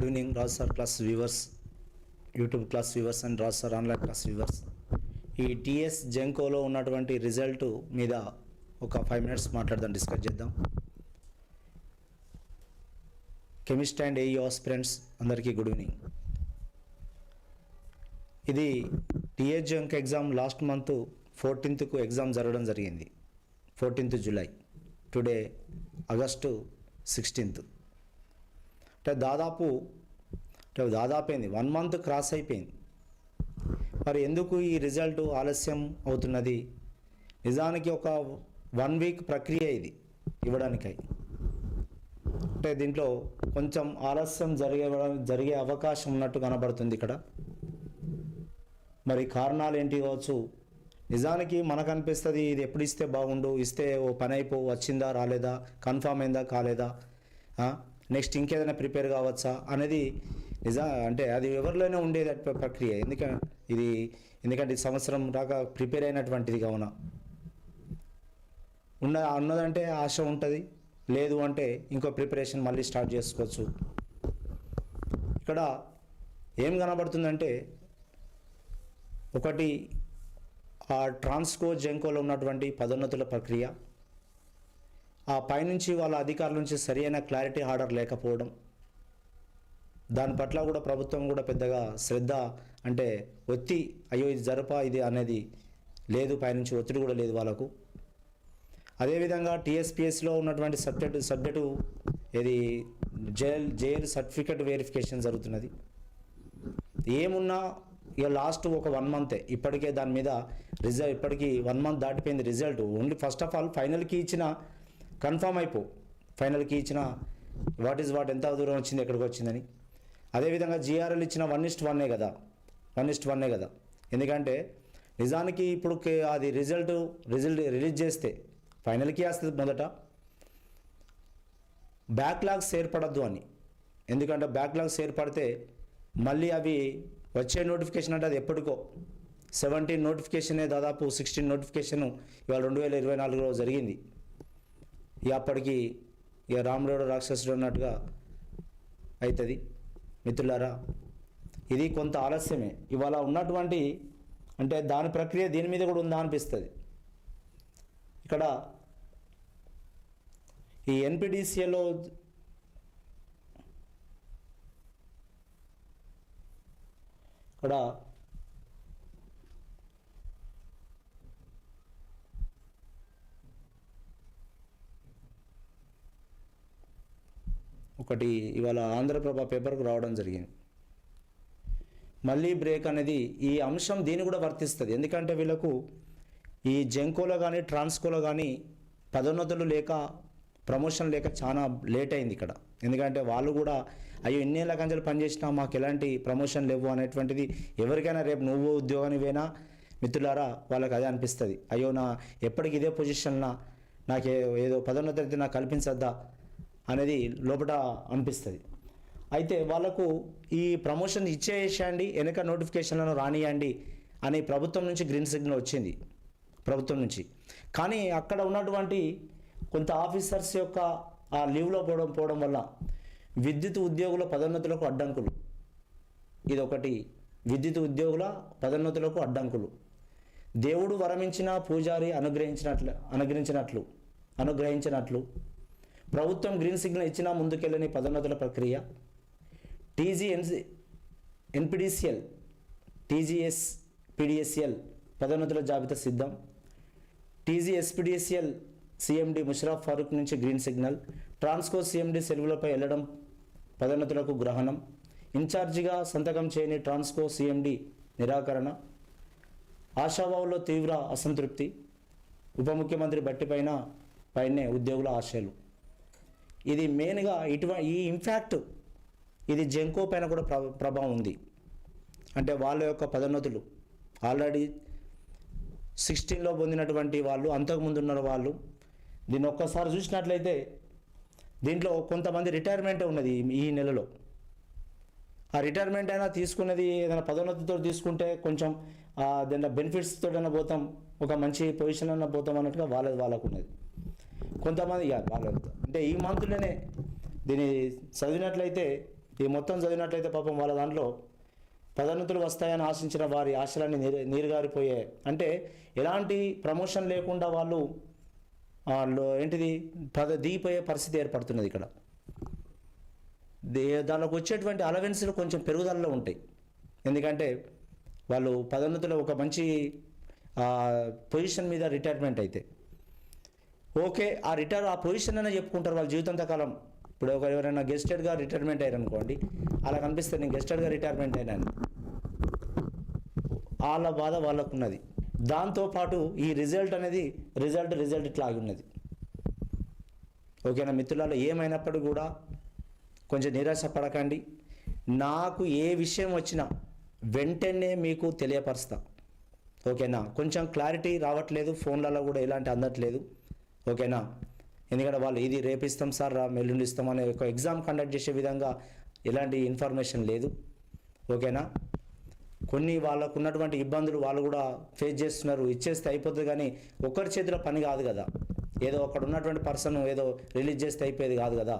Good evening Raj sir class viewers YouTube class viewers and Raj sir online class viewers. ఈ TS జెంకోలో ఉన్నటువంటి result మీద ఒక five minutes మాట్లాడదాం discuss చేద్దాం. కెమిస్ట్ అండ్ ఏఈ ఫ్రెండ్స్ అందరికీ గుడ్ ఈవినింగ్. ఇది TS Genco exam last month ఫోర్టీన్త్కు exam జరగడం జరిగింది. Fourteenth July. Today August sixteenth. అంటే దాదాపు అంటే దాదాపు అయింది వన్ మంత్ క్రాస్ అయిపోయింది. మరి ఎందుకు ఈ రిజల్ట్ ఆలస్యం అవుతున్నది? నిజానికి ఒక వన్ వీక్ ప్రక్రియ ఇది ఇవ్వడానికై. అంటే దీంట్లో కొంచెం ఆలస్యం జరిగే జరిగే అవకాశం ఉన్నట్టు కనబడుతుంది ఇక్కడ. మరి కారణాలు ఏంటి కావచ్చు? నిజానికి మనకు అనిపిస్తుంది ఇది ఎప్పుడు ఇస్తే బాగుండు ఇస్తే ఓ పని అయిపో వచ్చిందా రాలేదా కన్ఫామ్ అయిందా కాలేదా? నెక్స్ట్ ఇంకేదైనా ప్రిపేర్ కావచ్చా అనేది నిజా అంటే అది ఎవరిలోనే ఉండేది ప్రక్రియ. ఎందుకంటే ఇది ఎందుకంటే ఈ సంవత్సరం దాకా ప్రిపేర్ అయినటువంటిది కావున. ఉన్న ఉన్నదంటే ఆశ ఉంటుంది లేదు అంటే ఇంకో ప్రిపరేషన్ మళ్ళీ స్టార్ట్ చేసుకోవచ్చు. ఇక్కడ ఏం కనబడుతుందంటే ఒకటి ఆ ట్రాన్స్కో జెంకోలో ఉన్నటువంటి పదోన్నతుల ప్రక్రియ ఆ పైనుంచి వాళ్ళ అధికారుల నుంచి సరైన క్లారిటీ ఆర్డర్ లేకపోవడం. దాని పట్ల కూడా ప్రభుత్వం కూడా పెద్దగా శ్రద్ధ అంటే ఒత్తి అయ్యో ఇది జరప ఇది అనేది లేదు పైనుంచి ఒత్తిడి కూడా లేదు వాళ్ళకు. అదేవిధంగా టీఎస్పిఎస్లో ఉన్నటువంటి సబ్జెక్టు సబ్జెక్టు ఇది జైల్ జైల్ సర్టిఫికెట్ వెరిఫికేషన్ జరుగుతున్నది. ఏమున్నా ఇక లాస్ట్ ఒక వన్ మంతే. ఇప్పటికే దాని మీద రిజల్ట్ ఇప్పటికీ వన్ మంత్ దాటిపోయింది result. Only first of all ఫైనల్కి ఇచ్చిన కన్ఫామ్ అయిపో. ఫైనల్కి ఇచ్చిన వాట్ ఈజ్ వాట్ ఎంత దూరం వచ్చింది ఎక్కడికి వచ్చిందని. అదేవిధంగా జిఆర్ఎల్ ఇచ్చిన వన్ ఇస్ట్ వన్నే కదా. వన్ ఇస్ట్ వన్నే కదా. ఎందుకంటే నిజానికి ఇప్పుడు కే- అది రిజల్ట్ రిజల్ట్ రిలీజ్ చేస్తే ఫైనల్కి వస్తుంది మొదట. బ్యాక్లాగ్స్ ఏర్పడద్దు అని. ఎందుకంటే బ్యాక్లాగ్స్ ఏర్పడితే మళ్ళీ అవి వచ్చే నోటిఫికేషన్ అంటే అది ఎప్పటికో. సెవెంటీన్ నోటిఫికేషనే దాదాపు సిక్స్టీన్ నోటిఫికేషన్ ఇవాళ రెండు వేల ఇరవై నాలుగులో జరిగింది. ఇక అప్పటికి ఇక రాముడు రాక్షసుడు అన్నట్టుగా అవుతుంది మిత్రులారా ఇది కొంత ఆలస్యమే. ఇవాళ ఉన్నటువంటి అంటే దాని ప్రక్రియ దీని మీద కూడా ఉందా అనిపిస్తుంది. ఇక్కడ ఈ ఎన్పిడిసిఎల్లో ఇక్కడ ఒకటి ఇవాళ ఆంధ్రప్రభ పేపర్కు రావడం జరిగింది. మళ్ళీ బ్రేక్ అనేది ఈ అంశం దీన్ని కూడా వర్తిస్తుంది. ఎందుకంటే వీళ్ళకు ఈ జెంకోలో కానీ ట్రాన్స్కోలో కానీ పదోన్నతులు లేక ప్రమోషన్ లేక చాలా లేట్ అయింది ఇక్కడ. ఎందుకంటే వాళ్ళు కూడా అయ్యో ఎన్నేళ్ళ కంచెలు పనిచేసినా మాకు ఎలాంటి ప్రమోషన్ లేవు అనేటువంటిది ఎవరికైనా రేపు నువ్వు ఉద్యోగానివేనా మిత్రులారా వాళ్ళకి అదే అనిపిస్తుంది. అయ్యో నా ఎప్పటికి ఇదే పొజిషన్నా నాకు ఏదో పదోన్నతి అయితే నాకు కల్పించద్దా అనేది లోపల అనిపిస్తుంది. అయితే వాళ్ళకు ఈ ప్రమోషన్ ఇచ్చేసేయండి వెనక నోటిఫికేషన్లను రానియండి అని ప్రభుత్వం నుంచి గ్రీన్ సిగ్నల్ వచ్చింది. ప్రభుత్వం నుంచి. కానీ అక్కడ ఉన్నటువంటి కొంత ఆఫీసర్స్ యొక్క ఆ లీవ్లో పోవడం పోవడం వల్ల విద్యుత్ ఉద్యోగుల పదోన్నతులకు అడ్డంకులు. ఇది ఒకటి విద్యుత్ ఉద్యోగుల పదోన్నతులకు అడ్డంకులు. దేవుడు వరమించిన పూజారి అనుగ్రహించినట్లు అనుగ్రహించినట్లు అనుగ్రహించినట్లు ప్రభుత్వం గ్రీన్ సిగ్నల్ ఇచ్చినా ముందుకెళ్ళని పదోన్నతుల ప్రక్రియ. టీజీఎన్సి ఎన్పిడిసిఎల్ టీజీఎస్ పిడిఎస్ఎల్ పదోన్నతుల జాబితా సిద్ధం. టీజీఎస్పిడిఎస్ఎల్ సీఎండి ముషరాఫ్ ఫారూక్ నుంచి గ్రీన్ సిగ్నల్. ట్రాన్స్కో సీఎండి సెలవులపై వెళ్ళడం పదోన్నతులకు గ్రహణం. ఇన్ఛార్జిగా సంతకం చేయని ట్రాన్స్కో సీఎండి నిరాకరణ. ఆశావావులో తీవ్ర అసంతృప్తి. ఉప ముఖ్యమంత్రి బట్టిపైన పైనే ఉద్యోగుల ఆశలు. ఇది మెయిన్గా ఇటువ ఈ ఇన్ఫ్యాక్ట్ ఇది జెంకో పైన కూడా ప్రభ- ప్రభావం ఉంది. అంటే వాళ్ళ యొక్క పదోన్నతులు. ఆల్రెడీ సిక్స్టీన్లో పొందినటువంటి వాళ్ళు అంతకుముందు ఉన్న వాళ్ళు దీన్ని ఒక్కసారి చూసినట్లయితే దీంట్లో కొంతమంది రిటైర్మెంటే ఉన్నది ఈ- నెలలో. ఆ రిటైర్మెంట్ అయినా తీసుకున్నది ఏదైనా పదోన్నతితో తీసుకుంటే కొంచెం ఆ, దాంట్లో బెనిఫిట్స్ పోతాం ఒక మంచి పొజిషన్ అయినా పోతాం అన్నట్టుగా వాళ్ళది వాళ్ళకు ఉన్నది. కొంతమంది ఇక వాళ్ళంతా అంటే ఈ మంత్లోనే దీన్ని చదివినట్లయితే ఈ మొత్తం చదివినట్లయితే పాపం వాళ్ళ దాంట్లో పదోన్నతులు వస్తాయని ఆశించిన వారి ఆశలన్నీ నీరు నీరుగారిపోయాయి అంటే ఎలాంటి ప్రమోషన్ లేకుండా వాళ్ళు వాళ్ళు ఏంటిది పద దిగిపోయే పరిస్థితి ఏర్పడుతున్నది ఇక్కడ. దే- వచ్చేటువంటి అలవెన్స్లు కొంచెం పెరుగుదలలో ఉంటాయి. ఎందుకంటే వాళ్ళు పదోన్నతులు ఒక మంచి పొజిషన్ మీద రిటైర్మెంట్ అయితే. ఓకే ఆ రిటైర్ ఆ పొజిషన్ అయినా చెప్పుకుంటారు వాళ్ళ జీవితాంత కాలం ఇప్పుడు ఒక ఎవరైనా గెస్టెడ్గా రిటైర్మెంట్ అయ్యారు అనుకోండి అలా కనిపిస్తుంది నేను గెస్టెడ్గా రిటైర్మెంట్ అయినాను. వాళ్ళ బాధ వాళ్ళకు ఉన్నది దాంతోపాటు ఈ రిజల్ట్ అనేది రిజల్ట్ రిజల్ట్ ఇట్లా ఉన్నది. ఓకేనా మిత్రులలో ఏమైనప్పటికీ కూడా కొంచెం నిరాశ పడకండి. నాకు ఏ విషయం వచ్చినా వెంటనే మీకు తెలియపరుస్తా. ఓకేనా? కొంచెం క్లారిటీ రావట్లేదు ఫోన్లలో కూడా ఎలాంటి అందట్లేదు. ఓకేనా? ఎందుకంటే వాళ్ళు ఇది రేపిస్తాం సార్ రా మెల్లుండి ఇస్తాం అనే ఒక ఎగ్జామ్ కండక్ట్ చేసే విధంగా ఎలాంటి ఇన్ఫర్మేషన్ లేదు. ఓకేనా? కొన్ని వాళ్ళకు ఉన్నటువంటి ఇబ్బందులు వాళ్ళు కూడా ఫేస్ చేస్తున్నారు. ఇచ్చేస్తే అయిపోతుంది కానీ ఒక్కరి చేతిలో పని కాదు కదా. ఏదో అక్కడ ఉన్నటువంటి పర్సన్ ఏదో రిలీజ్ చేస్తే అయిపోయేది కాదు కదా.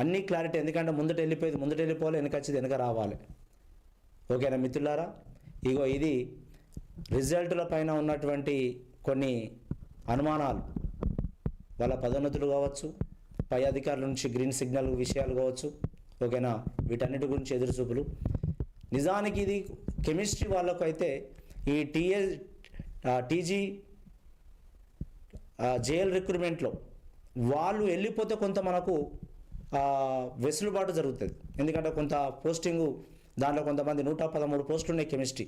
అన్ని క్లారిటీ ఎందుకంటే ముందట వెళ్ళిపోయేది ముందట వెళ్ళిపోవాలి వెనక వచ్చేది వెనక రావాలి. ఓకేనా మిత్రులారా? ఇగో ఇది రిజల్టుల పైన ఉన్నటువంటి కొన్ని అనుమానాలు. వాళ్ళ పదోన్నతులు కావచ్చు పై అధికారుల నుంచి గ్రీన్ సిగ్నల్ విషయాలు కావచ్చు ఓకేనా? వీటన్నిటి గురించి ఎదురుచూపులు నిజానికి ఇది కెమిస్ట్రీ వాళ్ళకు అయితే ఈ టీఏ టీజీ జేఎల్ రిక్రూట్మెంట్లో వాళ్ళు వెళ్ళిపోతే కొంత మనకు వెసులుబాటు జరుగుతుంది. ఎందుకంటే కొంత పోస్టింగు దాంట్లో కొంతమంది నూట పదమూడు పోస్టులు ఉన్నాయి కెమిస్ట్రీ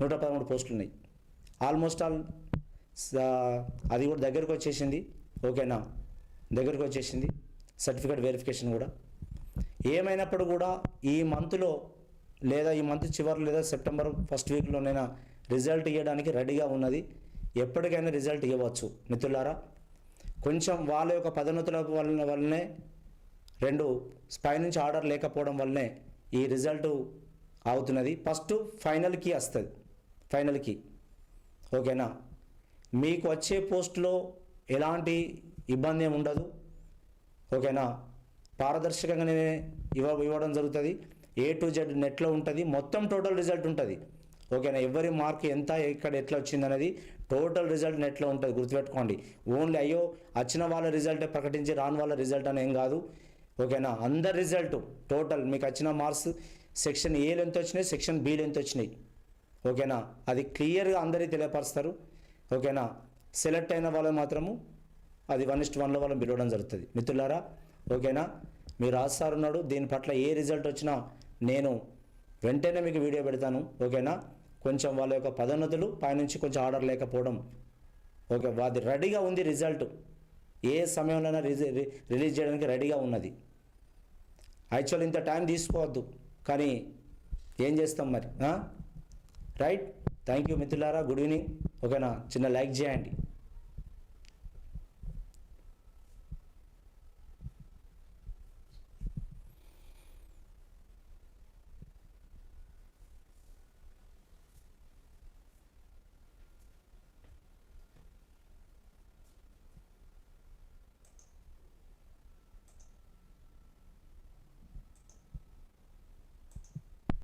నూట పదమూడు పోస్టులు ఉన్నాయి. ఆల్మోస్ట్ ఆల్ అది కూడా దగ్గరకు వచ్చేసింది. ఓకేనా? దగ్గరకు వచ్చేసింది. సర్టిఫికేట్ వెరిఫికేషన్ కూడా. ఏమైనప్పుడు కూడా ఈ మంత్లో లేదా ఈ మంత్ చివరి లేదా సెప్టెంబర్ ఫస్ట్ వీక్లోనైనా రిజల్ట్ ఇవ్వడానికి రెడీగా ఉన్నది. ఎప్పటికైనా రిజల్ట్ ఇవ్వచ్చు. మిత్రులారా కొంచెం వాళ్ళ యొక్క పదోన్నతుల వలన వల్లనే రెండు స్పై నుంచి ఆర్డర్ లేకపోవడం వల్లనే ఈ రిజల్ట్ అవుతున్నది. ఫస్ట్ ఫైనల్కి వస్తుంది. ఫైనల్కి ఓకేనా? మీకు వచ్చే పోస్ట్లో ఎలాంటి ఇబ్బంది ఏమి ఉండదు. ఓకేనా? పారదర్శకంగానే ఇవ్వ ఇవ్వడం జరుగుతుంది. ఏ టు జెడ్ నెట్లో ఉంటుంది. మొత్తం టోటల్ రిజల్ట్ ఉంటుంది. ఓకేనా? ఎవరి మార్క్ ఎంత ఎక్కడ ఎట్లా వచ్చింది అనేది టోటల్ రిజల్ట్ నెట్లో ఉంటుంది. గుర్తుపెట్టుకోండి. ఓన్లీ అయ్యో వచ్చిన వాళ్ళ రిజల్టే ప్రకటించి రాని వాళ్ళ రిజల్ట్ అని ఏం కాదు. ఓకేనా? అందరి రిజల్ట్ టోటల్ మీకు వచ్చిన మార్క్స్ సెక్షన్ ఏలు ఎంత వచ్చినాయి సెక్షన్ బీలు ఎంత వచ్చినాయి ఓకేనా? అది క్లియర్గా అందరికీ తెలియపరుస్తారు. ఓకేనా? సెలెక్ట్ అయిన వాళ్ళు మాత్రము అది వన్ ఇస్ట్ వన్లో వాళ్ళని పిలవడం జరుగుతుంది. మిత్రులారా ఓకేనా? మీరు రాస్తారు ఉన్నాడు దీని పట్ల ఏ రిజల్ట్ వచ్చినా నేను వెంటనే మీకు వీడియో పెడతాను ఓకేనా? కొంచెం వాళ్ళ యొక్క పదోన్నతులు పైనుంచి కొంచెం ఆర్డర్ లేకపోవడం ఓకే అది రెడీగా ఉంది రిజల్ట్ ఏ సమయంలోనైనా రిజ రిలీజ్ చేయడానికి రెడీగా ఉన్నది. యాక్చువల్ ఇంత టైం తీసుకోవద్దు కానీ ఏం చేస్తాం మరి రైట్ థ్యాంక్ యూ మిత్రులారా గుడ్ ఈవినింగ్. ఓకేనా? చిన్న లైక్ చేయండి.